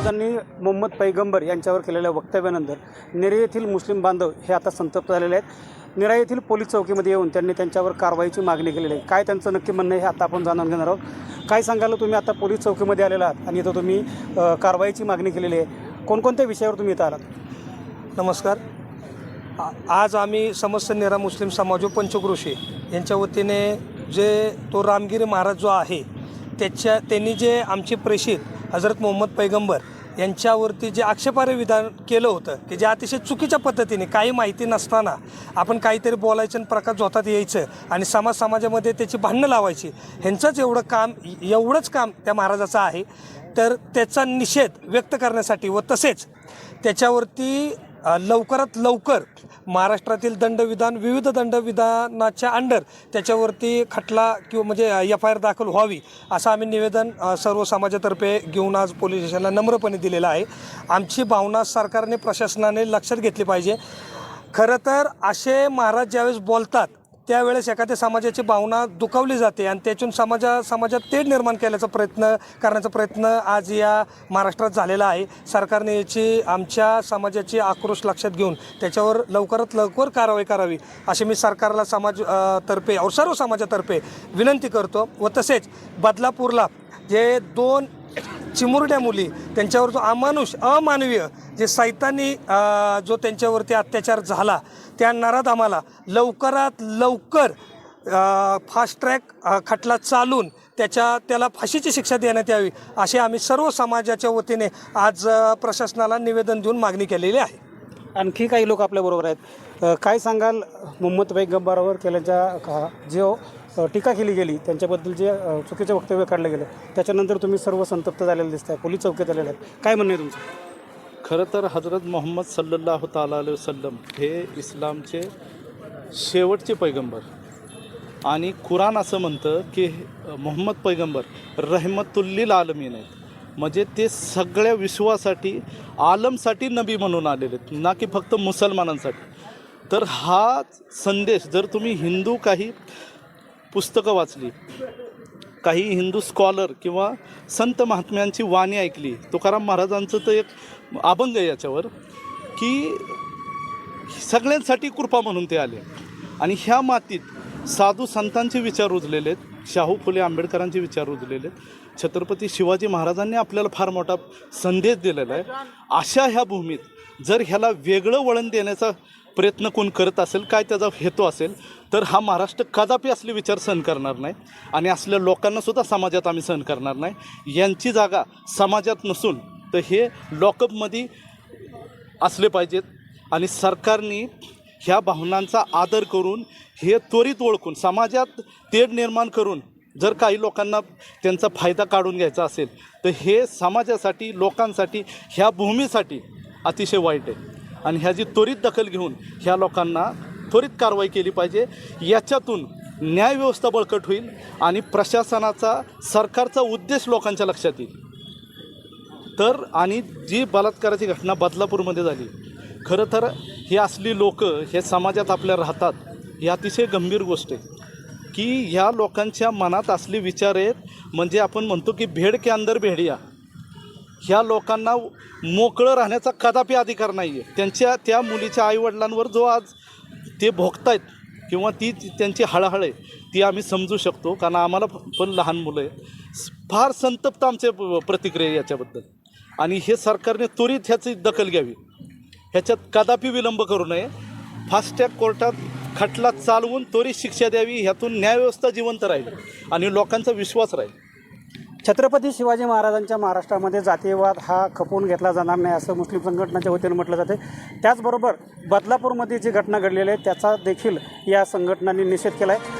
महाराजांनी मोहम्मद पैगंबर यांच्यावर केलेल्या वक्तव्यानंतर निरे येथील मुस्लिम बांधव हे आता संतप्त झालेले आहेत. निरा येथील पोलीस चौकीमध्ये येऊन त्यांनी त्यांच्यावर कारवाईची मागणी केलेली आहे. काय त्यांचं नक्की म्हणणं हे आता आपण जाणून घेणार आहोत. काय सांगाल तुम्ही? आता पोलीस चौकीमध्ये आलेला आहात आणि इथं तुम्ही कारवाईची मागणी केलेली आहे. कोणकोणत्या विषयावर तुम्ही इथं आलात? नमस्कार. आज आम्ही समस्त निरा मुस्लिम समाज पंचकृषी पंचक्रोशी यांच्या वतीने जे तो रामगिरी महाराज जो आहे त्याच्या त्यांनी जे आमचे प्रेषित हजरत मोहम्मद पैगंबर यांच्यावरती जे आक्षेपार्ह विधान केलं होतं की जे अतिशय चुकीच्या पद्धतीने काही माहिती नसताना आपण काहीतरी बोलायचं आणि प्रकाश जोतात यायचं आणि समाज समाजामध्ये त्याची भांडणं लावायची ह्यांचंच एवढं काम एवढंच काम त्या महाराजाचं आहे. तर त्याचा निषेध व्यक्त करण्यासाठी व तसेच त्याच्यावरती लवकरात लवकर महाराष्ट्रातील दंडविधान विविध दंडविधानाच्या अंडर त्याच्यावरती खटला किंवा म्हणजे एफ आय आर दाखल व्हावी असं आम्ही निवेदन सर्व समाजातर्फे घेऊन आज पोलीस स्टेशनला नम्रपणे दिलेलं आहे. आमची भावना सरकारने प्रशासनाने लक्षात घेतली पाहिजे. खरं तर असे महाराज ज्यावेळेस बोलतात त्यावेळेस एखाद्या समाजाची भावना दुखावली जाते आणि त्यातून समाजा समाजात तेढ निर्माण केल्याचा प्रयत्न करण्याचा प्रयत्न आज या महाराष्ट्रात झालेला आहे. सरकारने याची आमच्या समाजाची आक्रोश लक्षात घेऊन त्याच्यावर लवकरात लवकर कारवाई करावी अशी मी सरकारला समाज तर्फे और सर्व समाजातर्फे विनंती करतो. व तसेच बदलापूरला जे दोन चिमुरड्या मुली त्यांच्यावर जो अमानुष अमानवीय जे सैतानी जो त्यांच्यावरती अत्याचार झाला त्या नराधामाला लवकरात लवकर फास्ट ट्रॅक खटला चालून त्याच्या त्याला फाशीची शिक्षा देण्यात यावी अशी आम्ही सर्व समाजाच्या वतीने आज प्रशासनाला निवेदन देऊन मागणी केलेली आहे. आणखी काही लोक आपल्याबरोबर आहेत. काय सांगाल? मोहम्मद पैगंबरावर केल्याच्या का जो टीका केली गेली त्यांच्याबद्दल जे चुकीचे वक्तव्य काढलं गेलं त्याच्यानंतर तुम्ही सर्व संतप्त झालेले दिसताय पोलीस चौकीत आलेले आहेत. काय म्हणणं आहे तुमचं? खरं तर हजरत मोहम्मद सल्लल्लाहु ताला अलैहि वसल्लम हे इस्लामचे शेवटचे पैगंबर. आणि कुराण असं म्हणतं की मोहम्मद पैगंबर रहमतुल्लील आलमीन आहेत. म्हणजे ते सगळ्या विश्वासाठी आलमसाठी नबी म्हणून आलेले आहेत ना की फक्त मुसलमानांसाठी. तर हा संदेश जर तुम्ही हिंदू काही पुस्तकं वाचली. काही हिंदू स्कॉलर किंवा संत महात्म्यांची वाणी ऐकली. तुकाराम महाराजांचं तर एक अभंग आहे याच्यावर की सगळ्यांसाठी कृपा म्हणून ते आले. आणि ह्या मातीत साधू संतांचे विचार रुजलेले आहेत शाहू फुले आंबेडकरांचे विचार रुजलेले आहेत. छत्रपती शिवाजी महाराजांनी आपल्याला फार मोठा संदेश दिलेला आहे. अशा ह्या भूमीत जर ह्याला वेगळं वळण देण्याचा प्रयत्न कोण करत असेल काय त्याचा हेतू असेल तर हा महाराष्ट्र कदापि असले विचार सहन करणार नाही. आणि असल्या लोकांनासुद्धा समाजात आम्ही सहन करणार नाही. यांची जागा समाजात नसून तर हे लॉकअपमध्ये असले पाहिजेत. आणि सरकारने ह्या भावनांचा आदर करून हे त्वरित ओळखून समाजात तेढ निर्माण करून जर काही लोकांना त्यांचा फायदा काढून घ्यायचा असेल तर हे समाजासाठी लोकांसाठी ह्या भूमीसाठी अतिशय वाईट आहे. आणि ह्याची त्वरित दखल घेऊन ह्या लोकांना त्वरित कारवाई केली पाहिजे. याच्यातून न्यायव्यवस्था बळकट होईल आणि प्रशासनाचा सरकारचा उद्देश लोकांच्या लक्षात येईल. तर आणि जी बलात्काराची घटना बदलापूरमध्ये झाली खरं तर ही असली लोक हे समाजात आपल्या राहतात ही अतिशय गंभीर गोष्ट आहे. की ह्या लोकांच्या मनात असले विचार आहेत म्हणजे आपण म्हणतो की भेड के अंदर भेडिया. ह्या लोकांना मोकळं राहण्याचा कदापि अधिकार नाही आहे त्यांच्या त्या मुलीच्या आईवडिलांवर जो आज ते भोगतायत किंवा ती त्यांची हळहळ आहे ती आम्ही समजू शकतो. कारण आम्हाला पण लहान मुलं आहे फार संतप्त आमचे प्रतिक्रिया आहे याच्याबद्दल. आणि हे सरकारने त्वरित ह्याची दखल घ्यावी. ह्याच्यात कदापि विलंब करू नये. फास्टॅग कोर्टात खटला चालवून त्वरित शिक्षा द्यावी. ह्यातून न्यायव्यवस्था जिवंत राहील. आणि लोकांचा विश्वास राहील. छत्रपती शिवाजी महाराजांच्या महाराष्ट्रामध्ये जातीयवाद हा खपवून घेतला जाणार नाही असं मुस्लिम संघटनाच्या वतीनं म्हटलं जाते. त्याचबरोबर बदलापूरमध्ये जी घटना घडलेली आहे त्याचा देखील या संघटनांनी निषेध केला आहे